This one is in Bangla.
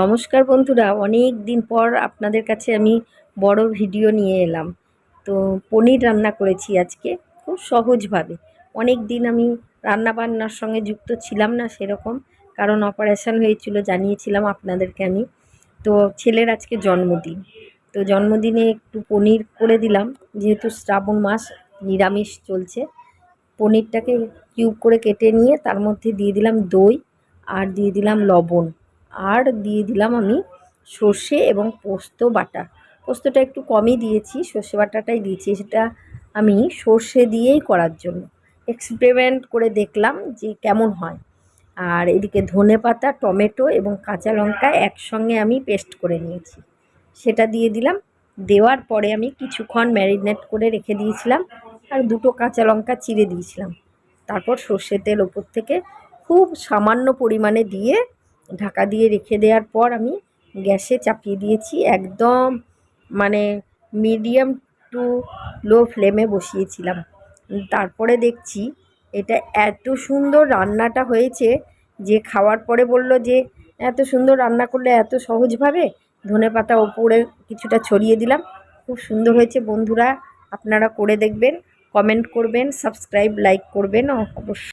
নমস্কার বন্ধুরা অনেক দিন পর আপনাদের কাছে আমি বড় ভিডিও নিয়ে এলাম। তো পনির রান্না করেছি আজকে খুব সহজভাবে। অনেক দিন আমি রান্না বান্নার সঙ্গে যুক্ত ছিলাম না সেরকম, কারণ অপারেশান হয়েছিল জানিয়েছিলাম আপনাদেরকে আমি। তো ছেলের আজকে জন্মদিন। তো জন্মদিনে একটু পনির করে দিলাম, যেহেতু শ্রাবণ মাস, নিরামিষ চলছে। পনিরটাকে কিউব করে কেটে নিয়ে তার মধ্যে দিয়ে দিলাম দই আর দিয়ে দিলাম লবণ। আর দিয়ে দিলাম আমি সর্ষে এবং পোস্ত বাটা। পোস্তটা একটু কমই দিয়েছি, সর্ষে বাটাটাই দিয়েছি। সেটা আমি সর্ষে দিয়েই করার জন্য। এক্সপেরিমেন্ট করে দেখলাম যে কেমন হয়। আর এদিকে ধনে পাতা, টমেটো এবং কাঁচা লঙ্কা একসঙ্গে আমি পেস্ট করে নিয়েছি। সেটা দিয়ে দিলাম। দেওয়ার পরে আমি কিছুক্ষণ ম্যারিনেট করে রেখে দিয়েছিলাম আর দুটো কাঁচা লঙ্কা চিড়ে দিয়েছিলাম। তারপর সর্ষে তেল ওপর থেকে খুব সামান্য পরিমাণে দিয়ে ঢাকা দিয়ে রেখে দেওয়ার পর আমি গ্যাসে চাপিয়ে দিয়েছি একদম মানে মিডিয়াম টু লো ফ্লেমে বসিয়েছিলাম। তারপরে দেখছি এটা এত সুন্দর রান্নাটা হয়েছে যে খাওয়ার পরে বলল যে, এত সুন্দর রান্না করলে এত সহজভাবে ধনে পাতা ওপরে কিছুটা ছড়িয়ে দিলাম। খুব সুন্দর হয়েছে বন্ধুরা, আপনারা করে দেখবেন, কমেন্ট করবেন, সাবস্ক্রাইব, লাইক করবেন, অবশ্যই।